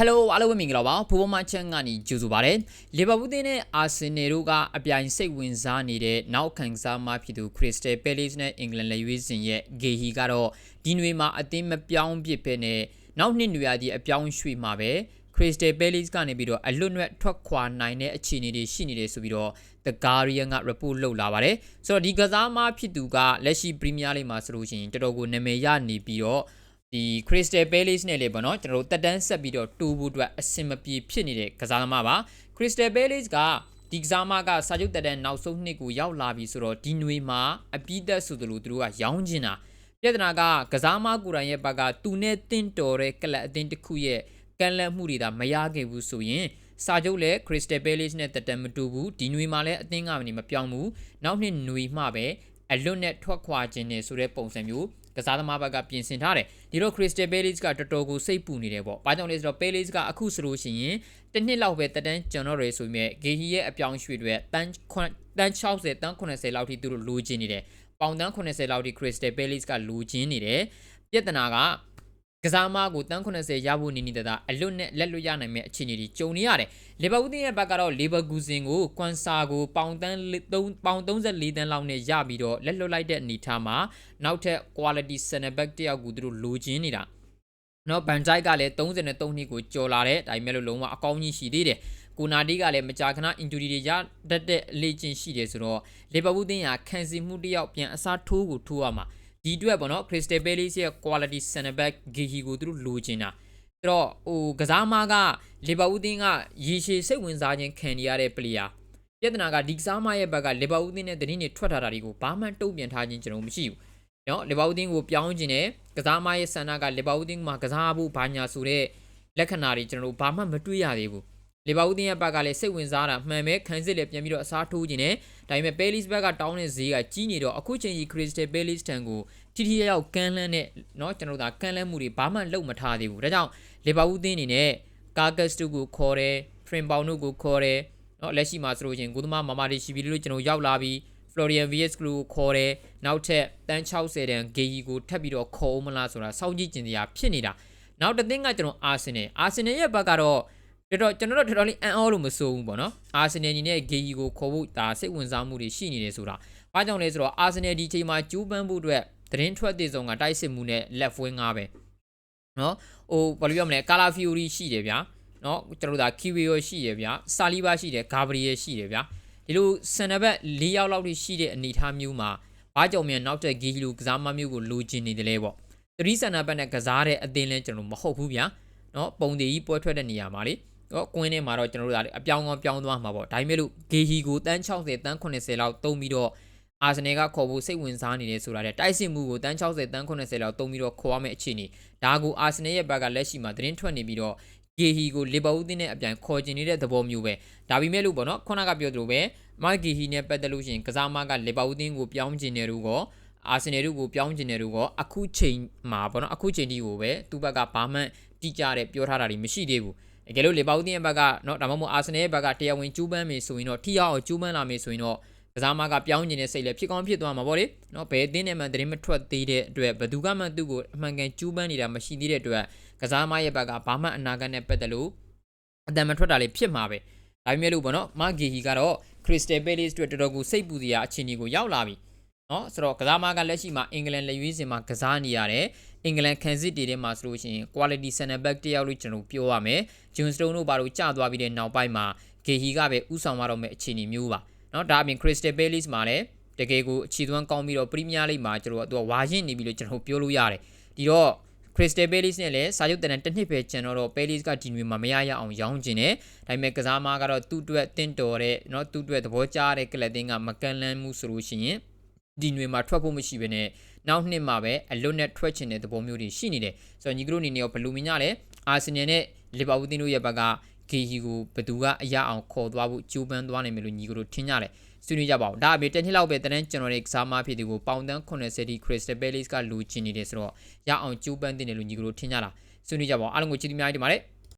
Hello အားလုံးပဲမင်္ဂလာပါဖိုးပေါ်မချန်ကနေကြိုဆိုပါရစေလီဗာပူးတင်းနဲ့အာဆင်နယ်တို့ကအပြိုင်စိတ်ဝင်စားနေတဲ့နောက်ခံစားမဖြစ်သူခရစ္စတယ်ပဲလေးစ်နဲ့အင်္ဂလန်လက်ရွေးစင်ရဲ့ဂေဟီကတော့ဒီနွေမှာအသင်းမပြောင်းပြစ်ပဲနဲ့နောက်နှစ်နွေရာသီအပြောင်းရွှေ့မှာပဲခရစ္စတယ်ပဲလေးစ်ကနေပြီးတော့အလွတ်နွက်ထွက်ခွာနိုင်တဲ့အခြေအနေတွေရှိနေတယ်ဆိုပြီးတော့ The Guardian က report လုပ်လာပါတယ်ဆိုတော့ဒီကစားမဖြစ်သူကလက်ရှိ Premier League မှာဆိုလို့ရှိရင်တော်တော်ကိုနာမည်ရနေပြီးတော့ ဒီ Crystal Palace နဲ့လေပေါ့နော်ကျွန်တော်တို့တက်တန်းဆက်ပြီးတော့တူဖို့အတွက်အဆင်မပြေဖြစ်နေတဲ့ကစားသမားပါ Crystal Palace ကဒီကစားမကစာချုပ်တက်တန်းနောက်ဆုံးနှစ်ကိုရောက်လာပြီဆိုတော့ဒီနွေမှာအပိသက်ဆိုသလိုသူတို့ကရောင်းချင်တာပြဿနာကကစားမကိုယ်တိုင်ရဲ့ဘက်ကသူနဲ့တင့်တော်တဲ့ကလပ်အသင်းတစ်ခုရဲ့ကန့်လန့်မှုတွေဒါမရခဲ့ဘူးဆိုရင်စာချုပ်လည်း Crystal Palace နဲ့တက်တန်းမတူဘူးဒီနွေမှာလည်းအသင်းကနေမပြောင်းဘူးနောက်နှစ်နွေမှပဲအလွတ်နဲ့ထွက်ခွာခြင်းနဲ့ဆိုတဲ့ပုံစံမျိုး ကစားသမားဘက်ကပြင်ဆင်ထားတယ်ဒီတော့ Crystal Palace ကတော်တော်ကိုစိတ်ပူနေတယ်ပေါ့ဘာကြောင့်လဲဆိုတော့ Palace ကအခုဆိုလို့ရှိရင်တစ်နှစ်လောက်ပဲတက်တန်းကျွန်တော်တွေဆိုပေမဲ့ Gehi ရဲ့အပြောင်းရွှေ့တွေတန်းတန်း60တန်း80လောက်ထိသူတို့လိုချင်နေတယ်ပေါင်တန်း80လောက်ထိ Crystal Palace ကလိုချင်နေတယ်ပြဿနာက ကစားမကိုတန်း80ရဖို့နေနေတာအလွတ်နဲ့လက်လွတ်ရနိုင်မဲ့အခြေအနေတွေကြုံနေရတယ်လီဗာပူးတင်းရဲ့ဘက်ကတော့လီဗာဂူဇင်ကိုကွမ်ဆာကိုပေါင်တန်း3ပေါင်34တန်းလောက်နဲ့ရပြီးတော့လက်လွတ်လိုက်တဲ့အနေထားမှာနောက်ထပ် quality center back တယောက်ကိုသူတို့လိုချင်နေတာနော်ဘန်ဂျိုက်ကလည်း33နှစ်ကိုကျော်လာတဲ့ဒါပေမဲ့လို့လုံးဝအကောင်းကြီးရှိသေးတယ်ကိုနာဒီကလည်းမကြာခဏ injury တွေရတတ်တဲ့အလေ့ကျင့်ရှိတယ်ဆိုတော့လီဗာပူးတင်းကခံစီမှုတယောက်ပြန်အစားထိုးကိုထိုးရမှာ ဒီအတွက်ပေါ့နော် Crystal Palace ရဲ့ quality center back Gehi ကိုသူတို့လိုချင်တာအဲ့တော့ဟိုကစားမကလီဗာပူးတင်းကရေရှည်စိတ်ဝင်စားခြင်းခံရတဲ့ player ပြဿနာကဒီကစားမရဲ့ဘက်ကလီဗာပူးတင်းနဲ့တင်းနေထွက်ထားတာတွေကိုဘာမှတုံ့ပြန်ထားခြင်းကျွန်တော်မရှိဘူးနော်လီဗာပူးတင်းကိုပြောင်းခြင်းနဲ့ကစားမရဲ့ဆန္ဒကလီဗာပူးတင်းမှာကစားဖို့ဘာညာဆိုတဲ့လက္ခဏာတွေကျွန်တော်တို့ဘာမှမတွေ့ရသေးဘူး လီဗာပူးတင်းရဲ့ဘက်ကလည်းစိတ်ဝင်စားတာမှန်ပဲခံစစ်လည်းပြန်ပြီးတော့အစားထိုးခြင်းနဲ့ဒါပေမဲ့ Palace ဘက်ကတောင်းတဲ့ဈေးကကြီးနေတော့အခုချိန်ကြီး Crystal Palace တန်ကိုထိထိရောက်ကန်းလန်းနဲ့เนาะကျွန်တော်တို့ကကန်းလန်းမှုတွေဘာမှလုပ်မထားသေးဘူးဒါကြောင့်လီဗာပူးတင်းအနေနဲ့ Carcass တို့ကိုခေါ်တယ် Frame Bound တို့ကိုခေါ်တယ်เนาะလက်ရှိမှာဆိုလို့ချင်းကိုသမားမာမာတွေရှိပြီလို့ကျွန်တော်ရောက်လာပြီး Florian Vies ကိုခေါ်တယ်နောက်ထပ်တန်း60တန် Gehi ကိုထပ်ပြီးတော့ခေါ်အောင်မလားဆိုတာစောင့်ကြည့်ကြင်တရားဖြစ်နေတာနောက်တစ်သင်းကကျွန်တော် Arsenal Arsenal ရဲ့ဘက်ကတော့ တော်တော်ကျွန်တော်တို့တော်တော်လေးအန်အောလို့မစိုးဘူးပေါ့နော်အာဆင်နယ်ညီနဲ့ဂေဂျီကိုခေါ်ဖို့ဒါစိတ်ဝင်စားမှုတွေရှိနေတယ်ဆိုတာဘာကြောင့်လဲဆိုတော့အာဆင်နယ်ဒီချိန်မှာကျူးပန်းဖို့အတွက်သတင်းထွက်တဲ့ဆုံးကတိုက်စစ်မှုနဲ့လက်ဖွင်းငါပဲနော်ဟိုဘာလို့ပြောမလဲကာလာဖီယိုရီရှိတယ်ဗျာနော်ကျွန်တော်တို့ဒါကီဝီယိုရှိတယ်ဗျာဆာလီဘာရှိတယ်ဂါဘရီယယ်ရှိတယ်ဗျာဒီလိုဆန်နဘက်၄ယောက်လောက်ထိရှိတဲ့အနေအထားမျိုးမှာဘာကြောင့်မြန်နောက်တဲ့ဂီလူကစားမမျိုးကိုလိုချင်နေတယ်လဲပေါ့သတိဆန်နဘက်နဲ့ကစားတဲ့အသင်းလဲကျွန်တော်မဟုတ်ဘူးဗျာနော်ပုံသေးကြီးပွဲထွက်တဲ့နေရာမှာလေ တော့ကွင်းထဲမှာတော့ကျွန်တော်တို့ကအပြောင်းကောင်းပြောင်းသွားမှာပေါ့ဒါပေမဲ့လို့ဂေဟီကိုတန်း60တန်း80လောက်တုံးပြီးတော့အာဆင်နယ်ကခေါ်ဖို့စိတ်ဝင်စားနေတယ်ဆိုတာတဲ့တိုက်စစ်မှုကိုတန်း60တန်း80လောက်တုံးပြီးတော့ခေါ်ရမယ့်အခြေအနေဒါကိုအာဆင်နယ်ရဲ့ဘက်ကလက်ရှိမှာသတင်းထွက်နေပြီးတော့ဂေဟီကိုလီဗာပူးတင်းနဲ့အပြန်ခေါ်ကျင်နေတဲ့သဘောမျိုးပဲဒါပေမဲ့လို့ပေါ့နော်ခုနကပြောသလိုပဲမိုက်ဂီဟီနဲ့ပတ်သက်လို့ရှိရင်ကစားမကလီဗာပူးတင်းကိုပြောင်းကျင်နေလို့ကောအာဆင်နယ်တို့ကိုပြောင်းကျင်နေလို့ကောအခုချိန်မှာပေါ့နော်အခုချိန်ဒီကိုပဲသူ့ဘက်ကဘာမှတိကျတဲ့ပြောထားတာတွေမရှိသေးဘူး တကယ်လို့လေပါဦးတင်ရဲ့ဘက်ကနော်ဒါမှမဟုတ်အာဆင်နယ်ရဲ့ဘက်ကတရားဝင်ကျူးပန်းမယ်ဆိုရင်တော့ထိရောက်အောင်ကျူးပန်းလာမယ်ဆိုရင်တော့ကစားမကပြောင်းကျင်တဲ့စိတ်လည်းဖြစ်ကောင်းဖြစ်သွားမှာပေါ့လေနော်ဘယ်အသင်းနဲ့မှသတင်းမထွက်သေးတဲ့အတွက်ဘယ်သူကမှသူ့ကိုအမှန်ကန်ကျူးပန်းနေတာမရှိသေးတဲ့အတွက်ကစားမရဲ့ဘက်ကဘာမှအနာဂတ်နဲ့ပတ်သက်လို့အတန်မထွက်တာလေးဖြစ်မှာပဲဒါပေမဲ့လို့ပေါ့နော်မာဂီဟီကတော့ Crystal Palace အတွက်တော်တော်ကိုစိတ်ပူစရာအခြေအနေကိုရောက်လာပြီနော်ဆိုတော့ကစားမကလက်ရှိမှာအင်္ဂလန်လက်ရွေးစင်မှာကစားနေရတယ် အင်္ဂလန်ခံစစ်တီထဲမှာဆိုလို့ရှိရင် quality center back တယောက်လို့ကျွန်တော်ပြောရမယ်ဂျွန်စတုန်းတို့ဘာလို့ကျသွားပြီးတဲ့နောက်ပိုင်းမှာဂေဟီကပဲဥဆောင်ရတော့မယ့်အခြေအနေမျိုးပါเนาะဒါအပြင် Crystal Palace မှာလည်းတကယ်ကိုအခြေသွမ်းကောင်းပြီးတော့ Premier League မှာကျွန်တော်တို့ကဝါရင်နေပြီလို့ကျွန်တော်ပြောလို့ရတယ်ဒီတော့ Crystal Palace နဲ့လည်းစာချုပ်တန်တစ်နှစ်ပဲကျန်တော့ Palace ကဒီနွေမှာမရရအောင်ရောင်းကျင်တယ်ဒါပေမဲ့ကစားမကတော့သူ့အတွက်တင့်တော်တဲ့เนาะသူ့အတွက်သဘောကျတဲ့ကလပ်တင်းကမကန်လန်းမှုဆိုလို့ရှိရင် ဒီနွေမှာထွက်ဖို့မရှိဘဲနဲ့နောက်နှစ်မှာပဲအလွတ်နဲ့ထွက်ချင်တဲ့သဘောမျိုးတွေရှိနေတယ်ဆိုတော့ညီကတို့အနေနဲ့ရောဘယ်လိုမြင်ကြလဲအာဆင်နယ်နဲ့လီဗာပူးတင်းတို့ရဲ့ဘက်ကဂီဟီကိုဘယ်သူကအရအောင်ခေါ်သွားဖို့ကြိုးပမ်းသွားနိုင်မယ်လို့ညီကတို့ထင်ကြတယ်ဆွေးနွေးကြပါဦးဒါအပြင်တစ်နှစ်လောက်ပဲတန်းကျွန်တော်ရဲ့ကစားမဖြစ်သူကိုပေါင်တန်း80ဒီ Crystal Palace ကလူချင်နေတယ်ဆိုတော့ရအောင်ကြိုးပမ်းတင်တယ်လို့ညီကတို့ထင်ကြတာဆွေးနွေးကြပါဦးအားလုံးကိုချစ်သမျှကြီးတင်ပါတယ်